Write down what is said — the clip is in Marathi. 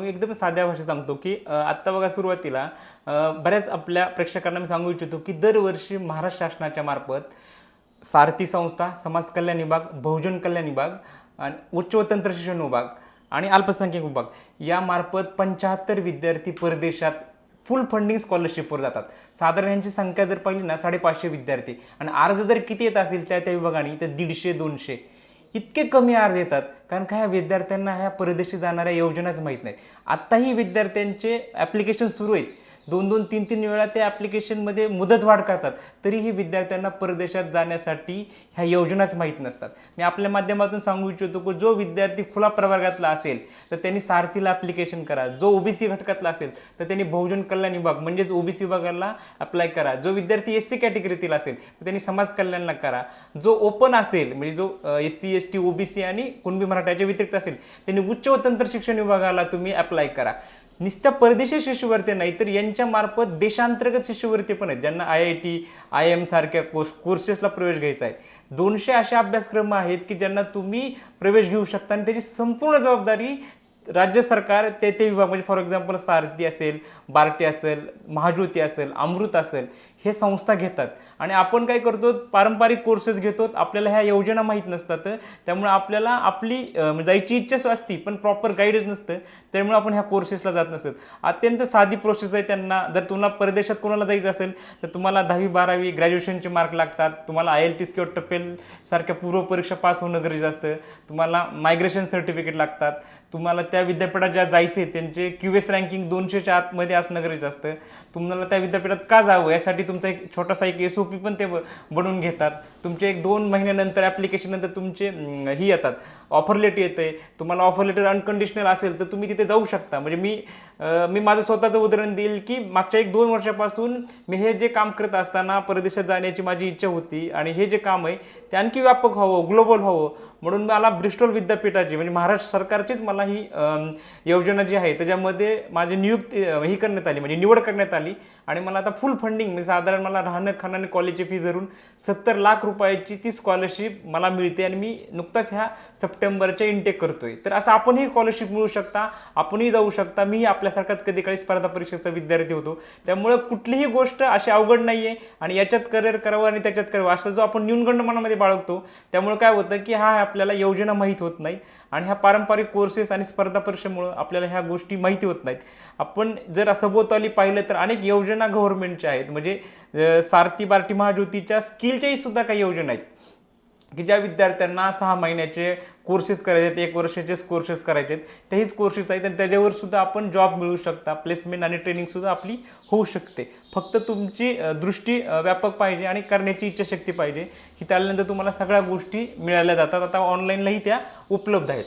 मी एकदम साध्या भाषेत सांगतो की आत्ता बघा सुरुवातीला बऱ्याच आपल्या प्रेक्षकांना मी सांगू इच्छितो की दरवर्षी महाराष्ट्र शासनाच्या मार्फत सारथी संस्था समाज कल्याण विभाग बहुजन कल्याण विभाग आणि उच्च व तंत्र शिक्षण विभाग आणि अल्पसंख्याक विभाग यामार्फत पंच्याहत्तर विद्यार्थी परदेशात फुल फंडिंग स्कॉलरशिपवर जातात. साधारण यांची संख्या जर पाहिली ना साडेपाचशे विद्यार्थी. आणि अर्ज जर किती येत असेल त्या त्या विभागाने तर दीडशे दोनशे. इतके कमी अर्ज येतात कारण का ह्या विद्यार्थ्यांना ह्या परदेशी जाणाऱ्या योजनाच माहीत नाहीत. आत्ताही विद्यार्थ्यांचे ॲप्लिकेशन सुरू आहेत. दोन दोन तीन तीन वेळा ते ॲप्लिकेशनमध्ये मुदतवाढ करतात. तरीही विद्यार्थ्यांना परदेशात जाण्यासाठी ह्या योजनाच माहीत नसतात. मी आपल्या माध्यमातून सांगू इच्छितो की जो विद्यार्थी खुला प्रवर्गातला असेल तर त्यांनी सारथीला ॲप्लिकेशन करा. जो ओबीसी घटकातला असेल तर त्यांनी बहुजन कल्याण विभाग म्हणजेच ओबीसी विभागाला अप्लाय करा. जो विद्यार्थी एस सी कॅटेगरीतील असेल तर त्यांनी समाज कल्याणला करा. जो ओपन असेल म्हणजे जो S C S T OBC आणि कुणबी मराठ्याच्या व्यतिरिक्त असेल त्यांनी उच्च व तंत्र शिक्षण विभागाला तुम्ही अप्लाय करा. नुसत्या परदेशी शिष्यवृत्ती नाही तर यांच्या मार्फत देशांतर्गत शिष्यवृत्ती पण आहेत ज्यांना I I T I M सारख्या कोर्स कोर्सेसला प्रवेश घ्यायचा आहे. दोनशे असे अभ्यासक्रम आहेत की ज्यांना तुम्ही प्रवेश घेऊ शकता आणि त्याची संपूर्ण जबाबदारी राज्य सरकार ते ते विभाग म्हणजे फॉर एक्झाम्पल सारथी असेल बार्टी असेल महाज्योती असेल अमृत असेल हे संस्था घेतात. आणि आपण काय करतो पारंपरिक कोर्सेस घेतो आपल्याला ह्या योजना माहीत नसतात. त्यामुळे आपल्याला आपली म्हणजे जायची इच्छाच असती पण प्रॉपर गाईडच नसतं. त्यामुळे आपण ह्या कोर्सेसला जात नसत. अत्यंत साधी प्रोसेस आहे त्यांना. जर तुम्हाला परदेशात कोणाला जायचं असेल तर तुम्हाला दहावी बारावी ग्रॅज्युएशनचे मार्क लागतात. तुम्हाला आय एल टीस किंवा टपेल सारख्या पूर्वपरीक्षा पास होणं गरजेचं असतं. तुम्हाला मायग्रेशन सर्टिफिकेट लागतात. तुम्हाला त्या विद्यापीठात ज्या जायचे त्यांचे क्यू एस रँकिंग दोनशेच्या आतमध्ये असणं गरजेचं असतं. तुम्हाला त्या विद्यापीठात का जावं? यासाठी तुमचा एक छोटासा एक एस ओ पी पण ते ब- बनवून घेतात. तुमचे एक दोन महिन्यानंतर ॲप्लिकेशननंतर तुमचे ही येतात. ऑफर लेटर येते तुम्हाला ऑफर लेटर अनकंडिशनल असेल तर तुम्ही तिथे जाऊ शकता. म्हणजे मी मी माझं स्वतःचं उदाहरण देईल की मागच्या एक दोन वर्षापासून मी हे जे काम करत असताना परदेशात जाण्याची माझी इच्छा होती आणि हे जे काम आहे ते आणखी व्यापक व्हावं ग्लोबल व्हावं. म्हणून मला ब्रिस्टॉल विद्यापीठाची म्हणजे महाराष्ट्र सरकारचीच मला ही आ, योजना जी आहे त्याच्यामध्ये माझी नियुक्ती ही करण्यात आली म्हणजे निवड करण्यात आली. आणि मला आता फुल फंडिंग म्हणजे साधारण मला राहणं खाणं आणि कॉलेजची फी धरून सत्तर लाख रुपयाची ती स्कॉलरशिप मला मिळते आणि मी नुकताच ह्या सप्टेंबरच्या इनटेक करतोय. तर असं आपणही स्कॉलरशिप मिळू शकता आपणही जाऊ शकता. मीही आपल्यासारखाच कधी काळी स्पर्धा परीक्षेचा विद्यार्थी होतो. त्यामुळे कुठलीही गोष्ट अशी अवघड नाही आहे आणि याच्यात करिअर करावं आणि त्याच्यात करावं असं जो आपण न्यूनगंड मनामध्ये बाळगतो त्यामुळे काय होतं की हा आपल्याला योजना माहीत होत नाहीत. आणि ह्या पारंपरिक कोर्सेस आणि स्पर्धा परीक्षेमुळं आपल्याला ह्या गोष्टी माहिती होत नाहीत. आपण जर सभोवताली पाहिलं तर अनेक योजना गव्हर्नमेंटच्या आहेत. म्हणजे सारथी बार्टी महाज्योतीच्या स्किलच्याही सुद्धा काही योजना आहेत. की ज्या विद्यार्थ्यांना सहा महिन्याचे कोर्सेस करायचे आहेत एक वर्षाचे कोर्सेस करायचे आहेत तेहीच कोर्सेस आहेत आणि त्याच्यावर सुद्धा आपण जॉब मिळू शकता. प्लेसमेंट आणि ट्रेनिंग सुद्धा आपली होऊ शकते. फक्त तुमची दृष्टी व्यापक पाहिजे आणि करण्याची इच्छाशक्ती पाहिजे की त्यानंतर तुम्हाला सगळ्या गोष्टी मिळाल्या जातात. आता ऑनलाईनलाही त्या उपलब्ध आहेत.